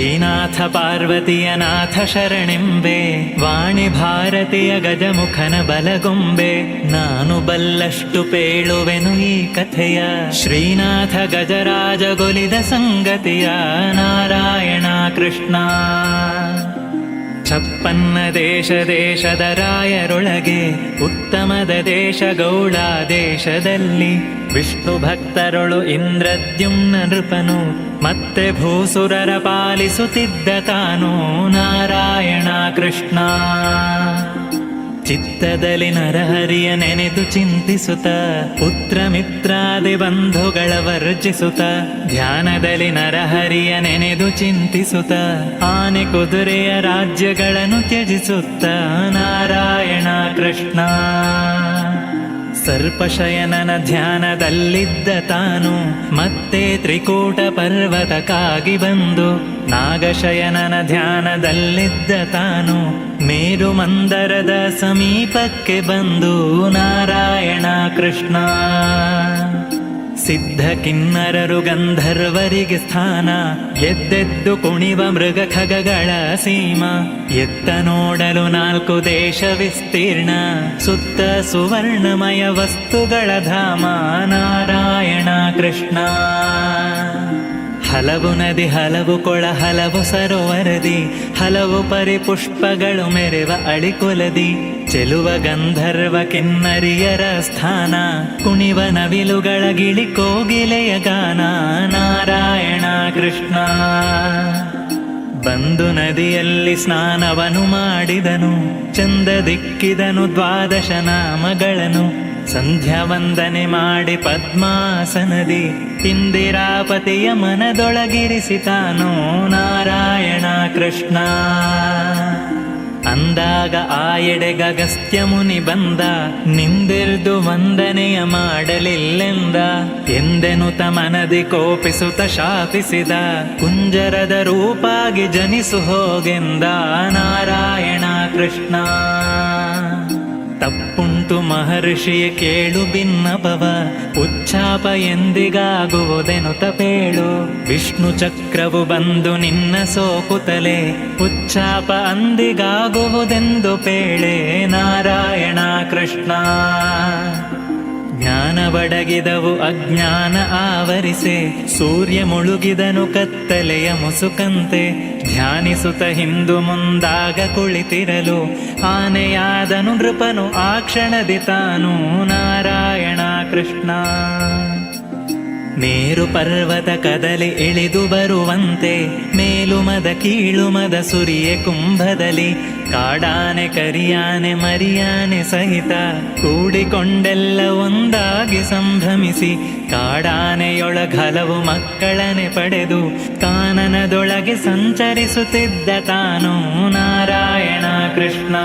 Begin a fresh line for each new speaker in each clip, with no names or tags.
ಶ್ರೀನಾಥ ಪಾರ್ವತಿಯ ನಾಥ ಶರಣೆಂಬೆ ವಾಣಿ ಭಾರತೀಯ ಗಜಮುಖನ ಬಲಗೊಂಬೆ, ನಾನು ಬಲ್ಲಷ್ಟು ಪೇಳುವೆನು ಈ ಕಥೆಯ ಶ್ರೀನಾಥ ಗಜರಾಜ ಗೊಲಿದ ಸಂಗತಿಯ ನಾರಾಯಣ ಕೃಷ್ಣ. ಛಪ್ಪನ್ನ ದೇಶ ದೇಶದ ರಾಯರೊಳಗೆ, ಉತ್ತಮದ ದೇಶ ಗೌಡ ದೇಶದಲ್ಲಿ ವಿಷ್ಣು ಭಕ್ತರೊಳು ಇಂದ್ರದ್ಯುಮ್ನ ನೃಪನು, ಮತ್ತೆ ಭೂಸುರರ ಪಾಲಿಸುತ್ತಿದ್ದ ತಾನು ನಾರಾಯಣ ಕೃಷ್ಣ. ಚಿತ್ತದಲ್ಲಿ ನರಹರಿಯ ನೆನೆದು ಚಿಂತಿಸುತ್ತ, ಪುತ್ರ ಮಿತ್ರಾದಿ ಬಂಧುಗಳ ವರ್ಜಿಸುತ್ತ, ಧ್ಯಾನದಲ್ಲಿ ನರಹರಿಯ ನೆನೆದು ಚಿಂತಿಸುತ್ತ, ಆನೆ ಕುದುರೆಯ ರಾಜ್ಯಗಳನ್ನು ತ್ಯಜಿಸುತ್ತ ನಾರಾಯಣ ಕೃಷ್ಣ. ಸರ್ಪಶಯನನ ಧ್ಯಾನದಲ್ಲಿದ್ದ ತಾನು ಮತ್ತೆ ತ್ರಿಕೂಟ ಪರ್ವತಕ್ಕಾಗಿ ಬಂದು ನಾಗಶಯನನ ಧ್ಯಾನದಲ್ಲಿದ್ದ ತಾನು ಮೇರು ಮಂದರದ ಸಮೀಪಕ್ಕೆ ಬಂದು ನಾರಾಯಣ ಕೃಷ್ಣ. ಸಿದ್ಧ ಕಿನ್ನರರು ಗಂಧರ್ವರಿಗೆ ಸ್ಥಾನ. ಎದ್ದೆದ್ದು ಕುಣಿವ ಮೃಗ ಖಗಗಳ ಸೀಮ. ಎತ್ತ ನೋಡಲು ನಾಲ್ಕು ದೇಶ ವಿಸ್ತೀರ್ಣ. ಸುತ್ತ ಸುವರ್ಣಮಯ ವಸ್ತುಗಳ ಧಾಮ. ನಾರಾಯಣ ಕೃಷ್ಣ. ಹಲವು ನದಿ, ಹಲವು ಕೊಳ, ಹಲವು ಸರೋವರದಿ. ಹಲವು ಪರಿಪುಷ್ಪಗಳು ಮೆರೆವ ಅಳಿಕೊಲದಿ. ಚೆಲುವ ಗಂಧರ್ವ ಕಿನ್ನರಿಯರ ಸ್ಥಾನ ಕುಣಿವ ನವಿಲುಗಳ ಗಿಳಿ ಕೋಗಿಲೆಯ ಗಾನ, ನಾರಾಯಣ ಕೃಷ್ಣ. ಬಂದು ನದಿಯಲ್ಲಿ ಸ್ನಾನವನು ಮಾಡಿದನು, ಚಂದ ದಿಕ್ಕಿದನು ದ್ವಾದಶ ನಾಮಗಳನ್ನು. ಸಂಧ್ಯಾ ವಂದನೆ ಮಾಡಿ ಪದ್ಮಾಸನದಿ, ಇಂದಿರಾಪತಿಯ ಮನದೊಳಗಿರಿಸಿತಾನೋ ನಾರಾಯಣ ಕೃಷ್ಣ. ಅಂದಾಗ ಆ ಎಡೆಗ ಅಗಸ್ತ್ಯ ಮುನಿ ಬಂದ. ನಿಂದಿರ್ದು ವಂದನೆಯ ಮಾಡಲಿಲ್ಲೆಂದ. ಎಂದೆನುತ ಮನದಿ ಕೋಪಿಸುತ ಶಾಪಿಸಿದ. ಕುಂಜರದ ರೂಪಾಗಿ ಜನಿಸು ಹೋಗೆಂದ. ನಾರಾಯಣ ಕೃಷ್ಣ. ತಪ್ಪುಂಟು ಮಹರ್ಷಿಯ ಕೇಳು ಭಿನ್ನಭವ ಉಚ್ಚಾಪ ಎಂದಿಗಾಗುವುದೆನು ತಪೇಳು. ವಿಷ್ಣು ಚಕ್ರವು ಬಂದು ನಿನ್ನ ಸೋಕುತಲೆ ಉಚ್ಚಾಪ ಅಂದಿಗಾಗುವುದೆಂದು ಪೇಳೆ, ನಾರಾಯಣ ಕೃಷ್ಣ. ಜ್ಞಾನ ಬಡಗಿದವು, ಅಜ್ಞಾನ ಆವರಿಸೆ, ಸೂರ್ಯ ಮುಳುಗಿದನು ಕತ್ತಲೆಯ ಮುಸುಕಂತೆ ಧ್ಯಾನಿಸುತ್ತ ಹಿಂದು ಮುಂದಾಗ ಕುಳಿತಿರಲು, ಆನೆಯಾದನು ನೃಪನು, ಆ ಕ್ಷಣದಿ ತಾನು ನಾರಾಯಣ ಕೃಷ್ಣ. ಮೇರು ಪರ್ವತ ಕದಲಿ ಇಳಿದು ಬರುವಂತೆ ಮೇಲುಮದ ಕೀಳುಮದ ಸುರಿಯ ಕುಂಭದಲ್ಲಿ, ಕಾಡಾನೆ ಕರಿಯಾನೆ ಮರಿಯಾನೆ ಸಹಿತ, ಕೂಡಿಕೊಂಡೆಲ್ಲ ಒಂದಾಗಿ ಸಂಭ್ರಮಿಸಿ ಕಾಡಾನೆಯೊಳಗಲವು ಮಕ್ಕಳನೆ ಪಡೆದು ಕಾನನದೊಳಗೆ ಸಂಚರಿಸುತ್ತಿದ್ದ ತಾನು ನಾರಾಯಣ ಕೃಷ್ಣ.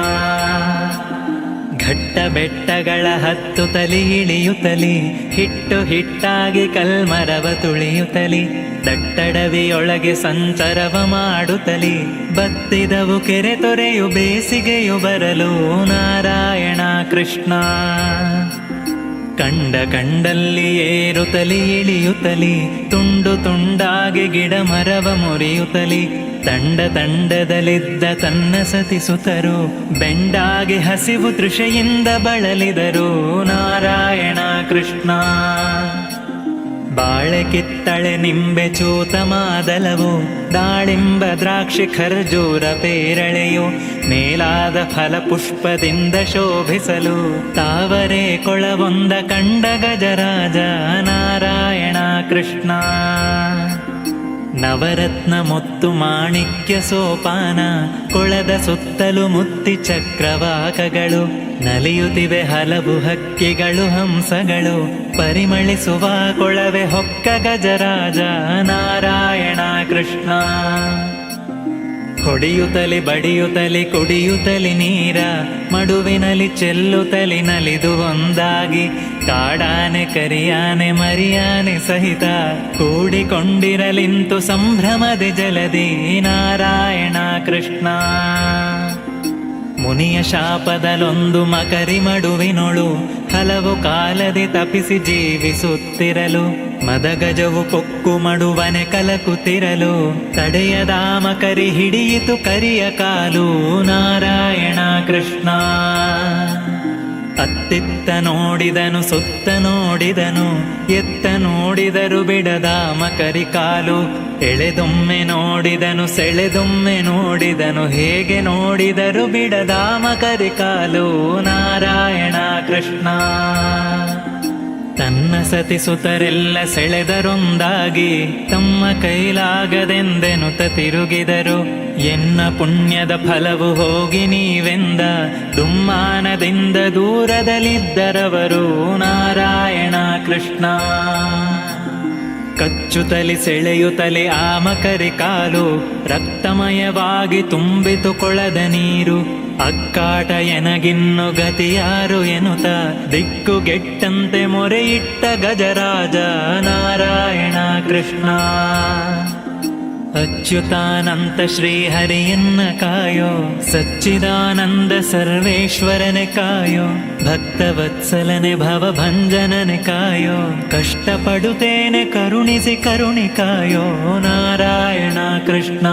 ಘಟ್ಟ ಬೆಟ್ಟಗಳ ಹತ್ತು ತಲಿ ಇಳಿಯುತ್ತಲಿ, ಹಿಟ್ಟು ಹಿಟ್ಟಾಗಿ ಕಲ್ಮರವ ತುಳಿಯುತ್ತಲಿ, ದಟ್ಟಡವಿಯೊಳಗೆ ಸಂಚರವ ಮಾಡುತ್ತಲಿ, ಬತ್ತಿದವು ಕೆರೆ ತೊರೆಯು ಬೇಸಿಗೆಯು ಬರಲು ನಾರಾಯಣ ಕೃಷ್ಣ. ಕಂಡ ಕಂಡಲ್ಲಿ ಏರುತ್ತಲಿ ಇಳಿಯುತ್ತಲಿ ತುಂಡು ತುಂಡಾಗಿ ಗಿಡ ಮರವ ಮುರಿಯುತ್ತಲಿ ತಂಡ ತಂಡದಲ್ಲಿದ್ದ ತನ್ನ ಸತಿಸುತ್ತರು ಬೆಂಡಾಗಿ ಹಸಿವು ತೃಷೆಯಿಂದ ಬಳಲಿದರು. ನಾರಾಯಣ ಕೃಷ್ಣ. ಬಾಳೆ ಕಿತ್ತಳೆ ನಿಂಬೆ ಚೂತ ಮಾದಲವು, ದಾಳಿಂಬ ದ್ರಾಕ್ಷಿ ಖರ್ಜೂರ ಪೇರಳೆಯು, ಮೇಲಾದ ಫಲ ಪುಷ್ಪದಿಂದ ಶೋಭಿಸಲು. ತಾವರೆ ಕೊಳವೊಂದ ಕಂಡ ಗಜರಾಜ ನಾರಾಯಣ ಕೃಷ್ಣ. ನವರತ್ನ ಮುತ್ತು ಮಾಣಿಕ್ಯ ಸೋಪಾನ, ಕೊಳದ ಸುತ್ತಲು ಮುತ್ತಿ ಚಕ್ರವಾಕಗಳು, ನಲಿಯುತ್ತಿವೆ ಹಲವು ಹಕ್ಕಿಗಳು, ಹಂಸಗಳು, ಪರಿಮಳಿಸುವ ಕೊಳವೆ ಹೊಕ್ಕ ಗಜರಾಜ ನಾರಾಯಣ ಕೃಷ್ಣ. ಹೊಡೆಯುತ್ತಲಿ ಬಡಿಯುತ್ತಲೆ ಕುಡಿಯುತ್ತಲೆ ನೀರ, ಮಡುವಿನಲ್ಲಿ ಚೆಲ್ಲುತ್ತಲೆ ನಲಿದು ಒಂದಾಗಿ, ಕಾಡಾನೆ ಕರಿಯಾನೆ ಮರಿಯಾನೆ ಸಹಿತ ಕೂಡಿಕೊಂಡಿರಲಿಂತು ಸಂಭ್ರಮದೆ ಜಲದಿ ನಾರಾಯಣ ಕೃಷ್ಣ. ಮುನಿಯ ಶಾಪದಲೊಂದು ಮಕರಿ ಮಡುವಿನೊಳು ಹಲವು ಕಾಲದಿ ತಪಿಸಿ ಜೀವಿಸುತ್ತಿರಲು, ಮದಗಜವು ಕೊಕ್ಕು ಮಡುವನೆ ಕಲಕುತ್ತಿರಲು ತಡೆಯದಾಮ ಕರಿ ಹಿಡಿಯಿತು ಕರಿಯ ಕಾಲು ನಾರಾಯಣ ಕೃಷ್ಣ. ಅತ್ತಿತ್ತ ನೋಡಿದನು, ಸುತ್ತ ನೋಡಿದನು, ಎತ್ತ ನೋಡಿದರು ಬಿಡದ ಮಕರಿ ಕಾಲು. ಎಳೆದೊಮ್ಮೆ ನೋಡಿದನು, ಸೆಳೆದೊಮ್ಮೆ ನೋಡಿದನು, ಹೇಗೆ ನೋಡಿದರು ಬಿಡದ ಮಕರಿ ಕಾಲು. ನಾರಾಯಣ ಕೃಷ್ಣ, ತನ್ನ ಸತಿ ಸುತರೆಲ್ಲ ಸೆಳೆದರೊಂದಾಗಿ, ತಮ್ಮ ಕೈಲಾಗದೆಂದೆನುತ ತಿರುಗಿದರು. ಎನ್ನ ಪುಣ್ಯದ ಫಲವು ಹೋಗಿ ನೀವೆಂದ? ದುಮ್ಮಾನದಿಂದ ದೂರದಲ್ಲಿದ್ದರವರು ನಾರಾಯಣ ಕೃಷ್ಣ. ಕಚ್ಚುತಲಿ ಸೆಳೆಯುತ್ತಲೆ ಆಮಕರಿ ಕಾಲು, ರಕ್ತಮಯವಾಗಿ ತುಂಬಿತು ಕೊಳದ ನೀರು. ಅಕ್ಕಾಟ ಎನಗಿನ್ನು ಗತಿಯಾರು ಎನುತ ದಿಕ್ಕುಗೆಟ್ಟಂತೆ ಮೊರೆಯಿಟ್ಟ ಗಜರಾಜ ನಾರಾಯಣ ಕೃಷ್ಣ. ಅಚ್ಯುತಾನಂತ ಶ್ರೀಹರಿಯನ್ನ ಕಾಯೋ, ಸಚ್ಚಿದಾನಂದ ಸರ್ವೇಶ್ವರನೆ ಕಾಯೋ, ಭಕ್ತವತ್ಸಲನೆ ಭವಭಂಜನನೆ ಕಾಯೋ ಕಷ್ಟಪಡುತ್ತೇನೆ ಕರುಣಿಸಿ ಕರುಣಿ ಕಾಯೋ, ನಾರಾಯಣ ಕೃಷ್ಣ.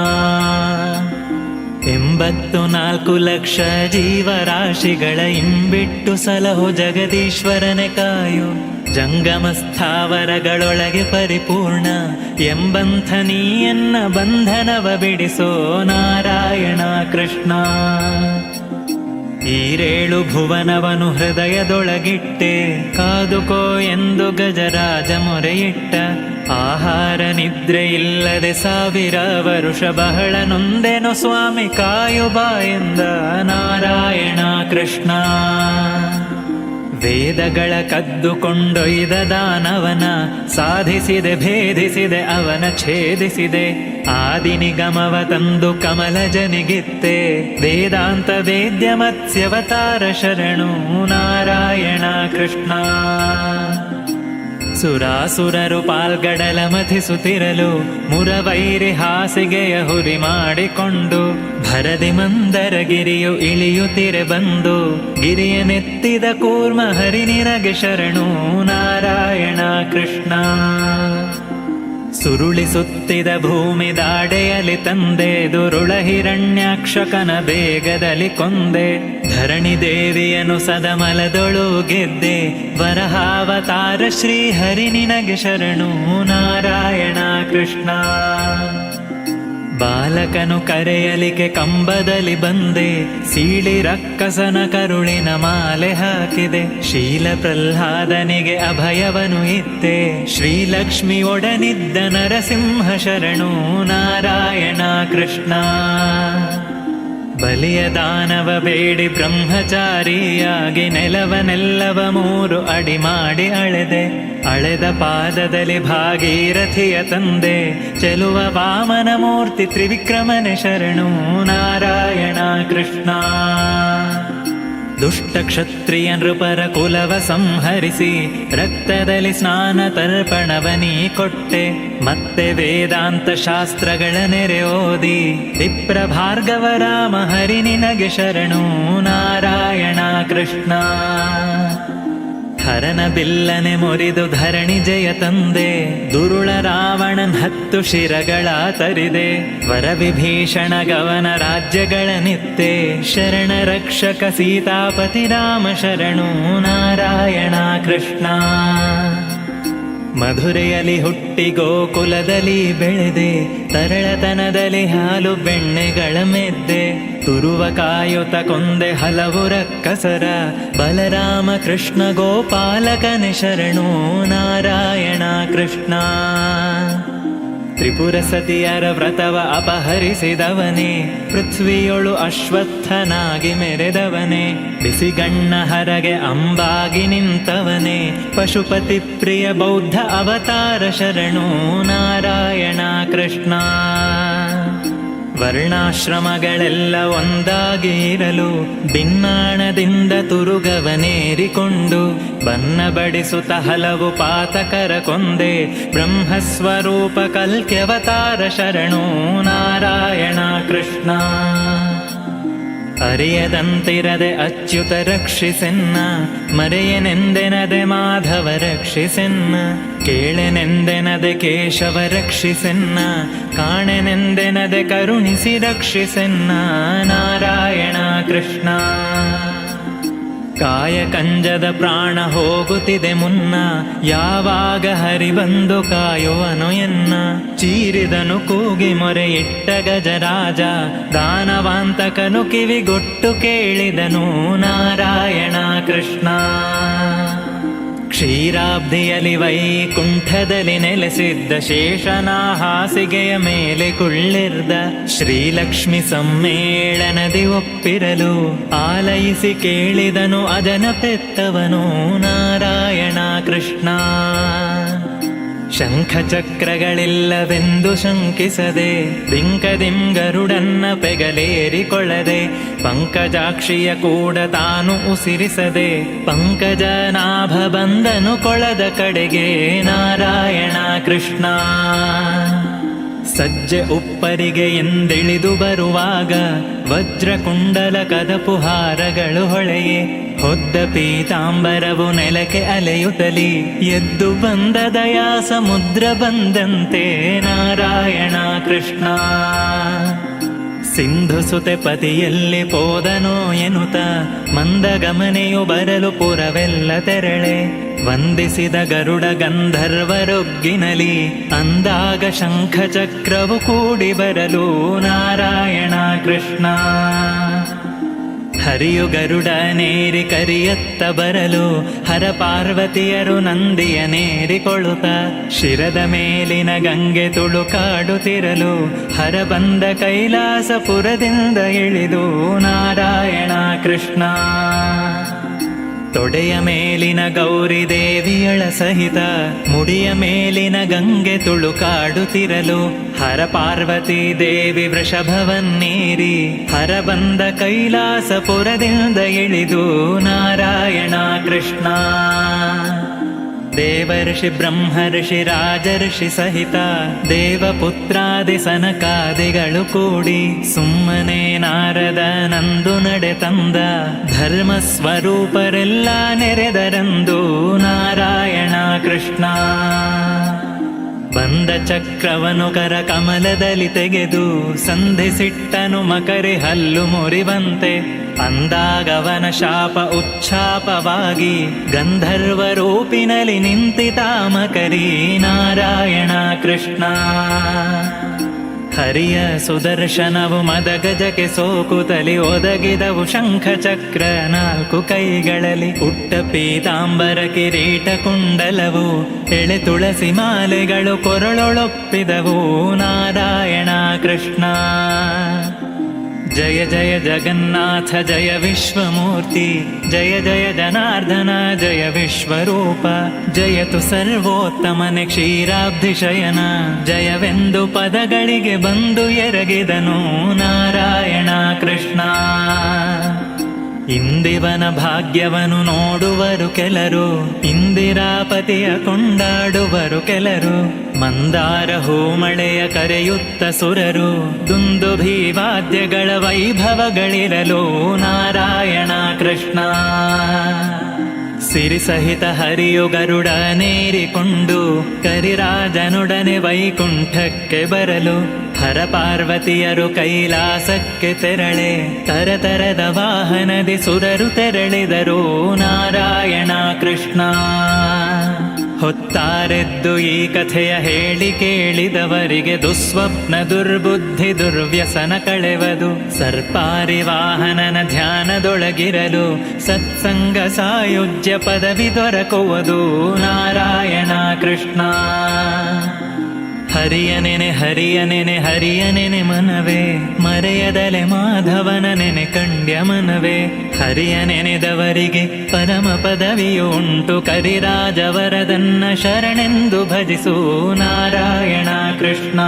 ಎಂಬತ್ತು ನಾಲ್ಕು ಲಕ್ಷ ಜೀವರಾಶಿಗಳ ಇಂಬಿಟ್ಟು ಸಲಹು ಜಗದೀಶ್ವರನೆ ಕಾಯೋ ಜಂಗಮ ಸ್ಥಾವರಗಳೊಳಗೆ ಪರಿಪೂರ್ಣ ಎಂಬಂಥ ನೀಯನ್ನ ಬಂಧನವ ಬಿಡಿಸೋ ನಾರಾಯಣ ಕೃಷ್ಣ. ಈರೇಳು ಭುವನವನು ಹೃದಯದೊಳಗಿಟ್ಟೆ, ಕಾದುಕೋ ಎಂದು ಗಜರಾಜ ಮೊರೆಯಿಟ್ಟ, ಆಹಾರ ನಿದ್ರೆ ಇಲ್ಲದೆ ಸಾವಿರ ವರುಷ ಬಹಳ ನೊಂದೆನು ಸ್ವಾಮಿ ಕಾಯುಬಾ ಎಂದ ನಾರಾಯಣ ಕೃಷ್ಣ. ವೇದಗಳ ಕದ್ದುಕೊಂಡೊಯ್ದ ದಾನವನ, ಸಾಧಿಸಿದೆ, ಭೇದಿಸಿದೆ, ಅವನ ಛೇದಿಸಿದೆ. ಆದಿನಿಗಮವ ತಂದು ಕಮಲ ಜನಿಗಿತ್ತೆ. ವೇದಾಂತ ವೇದ್ಯ ಮತ್ಸ್ಯವತಾರ ಶರಣು ನಾರಾಯಣ ಕೃಷ್ಣ. ಸುರಾಸುರರು ಪಾಲ್ಗಡಲ ಮಥಿಸುತ್ತಿರಲು ಮುರವೈರಿ ಹಾಸಿಗೆಯ ಹುರಿ ಮಾಡಿಕೊಂಡು ಭರದಿ ಮಂದರಗಿರಿಯು ಇಳಿಯುತ್ತಿರೆ ಬಂದು ಗಿರಿಯ ನೆತ್ತಿದ ಕೂರ್ಮ ಹರಿನಿರಗೆ ಶರಣು ನಾರಾಯಣ ಕೃಷ್ಣ. ಸುರುಳಿಸುತ್ತಿದ ಭೂಮಿ ದಾಡೆಯಲಿ ತಂದೆ, ದುರುಳ ಹಿರಣ್ಯಾಕ್ಷಕನ ಬೇಗದಲ್ಲಿ ಕೊಂದೆ ಧರಣಿ ದೇವಿಯನು ಸದಮಲದೊಳು ಗೆದ್ದೆ. ವರಹಾವತಾರ ಶ್ರೀ ಹರಿ ನಿನಗೆ ಶರಣು. ನಾರಾಯಣ ಕೃಷ್ಣ. ಬಾಲಕನು ಕರೆಯಲಿಕೆ ಕಂಬದಲ್ಲಿ ಬಂದೆ. ಸೀಳಿ ರಕ್ಕಸನ ಕರುಳಿನ ಮಾಲೆ ಹಾಕಿದೆ. ಶೀಲ ಪ್ರಹ್ಲಾದನಿಗೆ ಅಭಯವನು ಇತ್ತೆ. ಶ್ರೀಲಕ್ಷ್ಮಿ ಒಡನಿದ್ದ ನರಸಿಂಹ ಶರಣು. ನಾರಾಯಣ ಕೃಷ್ಣ. ಬಲಿಯ ದಾನವ ಬೇಡಿ ಬ್ರಹ್ಮಚಾರಿಯಾಗಿ ನೆಲವನೆಲ್ಲವ ಮೂರು ಅಡಿ ಮಾಡಿ ಅಳೆದೆ. ಅಳೆದ ಪಾದದಲ್ಲಿ ಭಾಗೀರಥಿಯ ತಂದೆ. ಚೆಲುವ ವಾಮನ ಮೂರ್ತಿ ತ್ರಿವಿಕ್ರಮನೆ ಶರಣು ನಾರಾಯಣ ಕೃಷ್ಣ. ದುಷ್ಟ ಕ್ಷತ್ರಿಯ ನೃಪರ ಕುಲವ ಸಂಹರಿಸಿ ರಕ್ತದಲ್ಲಿ ಸ್ನಾನ ತರ್ಪಣವನೀ ಕೊಟ್ಟೆ, ಮತ್ತೆ ವೇದಾಂತ ಶಾಸ್ತ್ರಗಳ ನೆರೆ ಓದಿ ವಿಪ್ರ ಭಾರ್ಗವ ರಾಮ ಹರಿ ನಿನಗೆ ಶರಣು ನಾರಾಯಣ ಕೃಷ್ಣ. ಹರನ ಬಿಲ್ಲನೆ ಮೊರಿದು ಧರಣಿ ಜಯ ತಂದೆ. ದುರುಳ ರಾವಣನ್ ಹತ್ತು ಶಿರಗಳ ತರಿದೆ. ವರ ವಿಭೀಷಣ ಗವನ ರಾಜ್ಯಗಳ ನಿತ್ತೆ. ಶರಣ ರಕ್ಷಕ ಸೀತಾಪತಿ ರಾಮ ಶರಣು ನಾರಾಯಣ ಕೃಷ್ಣ. ಮಧುರೆಯಲ್ಲಿ ಹುಟ್ಟಿ ಗೋಕುಲದಲ್ಲಿ ಬೆಳೆದೆ, ತರಳತನದಲ್ಲಿ ಹಾಲು ಬೆಣ್ಣೆಗಳ ಮೆದ್ದೆ. ತುರುವ ಕಾಯುತ ಕೊಂದೆ ಹಲವು ರಕ್ಕಸರ, ಬಲರಾಮ ಕೃಷ್ಣ ಗೋಪಾಲಕನ ಶರಣು ನಾರಾಯಣ ಕೃಷ್ಣ. ತ್ರಿಪುರ ಸತಿಯರ ವ್ರತವ ಅಪಹರಿಸಿದವನೇ, ಪೃಥ್ವಿಯೊಳು ಅಶ್ವತ್ಥನಾಗಿ ಮೆರೆದವನೇ, ಬಿಸಿಗಣ್ಣ ಹರಗೆ ಅಂಬಾಗಿ ನಿಂತವನೇ ಪಶುಪತಿ ಪ್ರಿಯ ಬೌದ್ಧ ಅವತಾರ ಶರಣು ನಾರಾಯಣ ಕೃಷ್ಣ. ವರ್ಣಾಶ್ರಮಗಳೆಲ್ಲ ಒಂದಾಗಿರಲು ಭಿನ್ನಾಣದಿಂದ ತುರುಗವನೇರಿಕೊಂಡು ಬನ್ನ ಬಡಿಸುತ್ತ ಹಲವು ಪಾತಕರ ಕೊಂದೆ ಬ್ರಹ್ಮಸ್ವರೂಪ ಕಲ್ಕ್ಯವತಾರ ಶರಣು ನಾರಾಯಣ ಕೃಷ್ಣ. ಅರಿಯದಂತಿರದೆ ಅಚ್ಯುತ ರಕ್ಷಿಸೆನ್ನ, ಮರೆಯನೆಂದೆನದೆ ಮಾಧವ ರಕ್ಷಿಸೆನ್ನ ಕೇಳೆನೆಂದೆನದೆ ಕೇಶವ ರಕ್ಷಿಸೆನ್ನ, ಕಾಣೆನೆಂದೆನದೆ ಕರುಣಿಸಿ ರಕ್ಷಿಸೆನ್ನ, ನಾರಾಯಣ ಕೃಷ್ಣ. ಕಾಯ ಕಂಜದ ಪ್ರಾಣ ಹೋಗುತ್ತಿದೆ ಮುನ್ನ, ಯಾವಾಗ ಹರಿ ಬಂದು ಕಾಯುವನು ಎನ್ನ. ಚೀರಿದನು ಕೂಗಿ ಮೊರೆ ಇಟ್ಟ ಗಜರಾಜ, ದಾನವಾಂತಕನು ಕಿವಿಗೊಟ್ಟು ಕೇಳಿದನು ನಾರಾಯಣ ಕೃಷ್ಣ. ಕ್ಷೀರಾಬ್ಧಿಯಲ್ಲಿ ವೈಕುಂಠದಲ್ಲಿ ನೆಲೆಸಿದ್ದ ಶೇಷನ ಹಾಸಿಗೆಯ ಮೇಲೆ ಕುಳ್ಳಿರ್ದ ಶ್ರೀಲಕ್ಷ್ಮಿ ಸಮ್ಮೇಳನದಿ ಒಪ್ಪಿರಲು ಆಲಯಿಸಿ ಕೇಳಿದನು ಅದನ ಪೆತ್ತವನು ನಾರಾಯಣ ಕೃಷ್ಣ. ಶಂಖಚಕ್ರಗಳಿಲ್ಲವೆಂದು ಶಂಕಿಸದೆ ದಿಂಕದಿಂಗರುಡನ್ನ ಪೆಗಲೇರಿಕೊಳ್ಳದೆ, ಪಂಕಜಾಕ್ಷಿಯ ಕೂಡ ತಾನು ಉಸಿರಿಸದೆ, ಪಂಕಜನಾಭ ಬಂದನು ಕೊಳದ ಕಡೆಗೆ, ನಾರಾಯಣ ಕೃಷ್ಣ. ಸಜ್ಜೆ ಉಪ್ಪರಿಗೆ ಎಂದಿಳಿದು ಬರುವಾಗ, ವಜ್ರಕುಂಡಲ ಕದಪುಹಾರಗಳು ಹೊಳೆಯೇ ಹೊದ್ದ ಪೀತಾಂಬರವು ನೆಲಕ್ಕೆ ಅಲೆಯುತ್ತಲಿ. ಎದ್ದು ಬಂದ ದಯಾ ಸಮುದ್ರ ಬಂದಂತೆ ನಾರಾಯಣ ಕೃಷ್ಣ. ಸಿಂಧು ಸುತೆ ಪತಿಯಲ್ಲಿ ಪೋದನೋ ಎನುತ ಮಂದಗಮನೆಯು ಬರಲು ಪುರವೆಲ್ಲ ತೆರಳೆ. ವಂದಿಸಿದ ಗರುಡ ಗಂಧರ್ವರೊಗ್ಗಿನಲಿ. ಅಂದಾಗ ಶಂಖ ಚಕ್ರವು ಕೂಡಿ ಬರಲು ನಾರಾಯಣ ಕೃಷ್ಣ. ಹರಿಯು ಗರುಡ ನೇರಿ ಕರಿಯತ್ತ ಬರಲು, ಹರ ಪಾರ್ವತಿಯರು ನಂದಿಯ ನೇರಿಕೊಳ್ಳುತ್ತ, ಶಿರದ ಮೇಲಿನ ಗಂಗೆ ತುಳುಕಾಡುತ್ತಿರಲು ಹರ ಬಂದ ಕೈಲಾಸಪುರದಿಂದ ಇಳಿದು ನಾರಾಯಣ ಕೃಷ್ಣ. ತೊಡೆಯ ಮೇಲಿನ ಗೌರಿ ದೇವಿಯಳ ಸಹಿತ, ಮುಡಿಯ ಮೇಲಿನ ಗಂಗೆ ತುಳುಕಾಡುತ್ತಿರಲು ಹರ ಪಾರ್ವತಿ ದೇವಿ ವೃಷಭವನ್ನೇರಿ ಹರ ಬಂದ ಕೈಲಾಸಪುರದಿಂದ ಇಳಿದು ನಾರಾಯಣ ಕೃಷ್ಣ. ದೇವರ್ಷಿ ಬ್ರಹ್ಮರ್ಷಿ ರಾಜರ್ಷಿ ಸಹಿತ ದೇವಪುತ್ರಾದಿ ಸನಕಾದಿಗಳು ಕೂಡಿ ಸುಮ್ಮನೆ ನಾರದ ನಂದು ನಡೆ ತಂದ ಧರ್ಮ ಸ್ವರೂಪರೆಲ್ಲ ನೆರೆದರಂದು ನಾರಾಯಣ ಕೃಷ್ಣ. ಬಂದ ಚಕ್ರವನು ಕರ ಕಮಲದಲ್ಲಿ ತೆಗೆದು ಸಂಧಿಸಿಟ್ಟನು ಮಕರಿ ಹಲ್ಲು ಮುರಿವಂತೆ ಅಂದಾಗವನ ಶಾಪ ಉಚ್ಛಾಪವಾಗಿ ಗಂಧರ್ವ ರೂಪಿನಲ್ಲಿ ನಿಂತಿತಾಮಕರಿ ನಾರಾಯಣ ಕೃಷ್ಣ. ಹರಿಯ ಸುದರ್ಶನವು ಮದಗಜಕ್ಕೆ ಸೋಕುತಲಿ ಒದಗಿದವು ಶಂಖ ಚಕ್ರ ನಾಲ್ಕು ಕೈಗಳಲ್ಲಿ ಪುಟ್ಟ ಪೀತಾಂಬರ ಕಿರೀಟ ಕುಂಡಲವು ಎಳೆ ತುಳಸಿ ಮಾಲೆಗಳು ಕೊರಳೊಳೊಪ್ಪಿದವು ನಾರಾಯಣ ಕೃಷ್ಣ. ಜಯ ಜಯ ಜಗನ್ನಾಥ, ಜಯ ವಿಶ್ವಮೂರ್ತಿ, ಜಯ ಜಯ ಜನಾರ್ದನ, ಜಯ ವಿಶ್ವರೂಪ ಜಯತು ಸರ್ವೋತ್ತಮನೆ ಕ್ಷೀರಾಬ್ಧಿ ಶಯನ, ಜಯವೆಂದು ಪದಗಳಿಗೆ ಬಂದು ಎರಗಿದನು ನಾರಾಯಣ ಕೃಷ್ಣ. ಇಂದಿವನ ಭಾಗ್ಯವನು ನೋಡುವರು ಕೆಲರು, ಇಂದಿರಾಪತಿಯ ಕೊಂಡಾಡುವರು ಕೆಲರು, ಮಂದಾರ ಹೂಮಳೆಯ ಕರೆಯುತ್ತ ಸುರರು, ದುಂದು ವಾದ್ಯಗಳ ವೈಭವಗಳಿರಲು ನಾರಾಯಣ ಕೃಷ್ಣ. ಸಿರಿ ಸಹಿತ ಹರಿಯು ಗರುಡ ನೇರಿಕೊಂಡು, ಕರಿರಾಜನೊಡನೆ ವೈಕುಂಠಕ್ಕೆ ಬರಲು ಹರ ಪಾರ್ವತಿಯರು ಕೈಲಾಸಕ್ಕೆ ತೆರಳೆ ತರತರದ ವಾಹನದಿ ಸುರರು ತೆರಳಿದರು. ನಾರಾಯಣ ಕೃಷ್ಣ. ಹೊತ್ತಾರೆದ್ದು ಈ ಕಥೆಯ ಹೇಳಿ ಕೇಳಿದವರಿಗೆ ದುಸ್ವಪ್ನ ದುರ್ಬುದ್ಧಿ ದುರ್ವ್ಯಸನ ಕಳೆವದು. ಸರ್ಪಾರಿ ವಾಹನನ ಧ್ಯಾನದೊಳಗಿರಲು ಸತ್ಸಂಗ ಸಾಯುಜ್ಯ ಪದವಿ ದೊರಕುವುದು. ನಾರಾಯಣ ಕೃಷ್ಣ. ಹರಿಯ ನೆನೆ ಹರಿಯನೆನೆ ಹರಿಯ ನೆನೆ ಮನವೇ. ಮರೆಯದಲೆ ಮಾಧವನ ನೆನೆ ಕಂಡ್ಯ ಮನವೇ. ಹರಿಯ ನೆನೆದವರಿಗೆ ಪರಮ ಪದವಿಯು ಉಂಟು. ಕರಿರಾಜವರದನ್ನ ಶರಣೆಂದು ಭಜಿಸು ನಾರಾಯಣ ಕೃಷ್ಣ.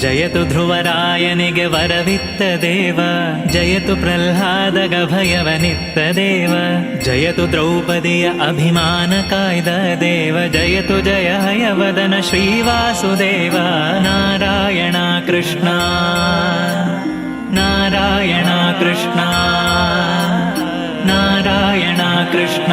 ಜಯತು ಧ್ರುವರಾಯನಿಗೆ ವರವಿತ್ತ ದೇವ, ಜಯತು ಪ್ರಹ್ಲಾದಗ ಭಯವನಿತ್ತ ದೇವ, ಜಯತು ದ್ರೌಪದಿಯ ಅಭಿಮಾನ ಕಾಯ್ದ ದೇವ, ಜಯತು ಜಯ ಹಯವದನ ಶ್ರೀವಾಸುದೇವ. ನಾರಾಯಣ ಕೃಷ್ಣ ನಾರಾಯಣ ಕೃಷ್ಣ ನಾರಾಯಣ ಕೃಷ್ಣ.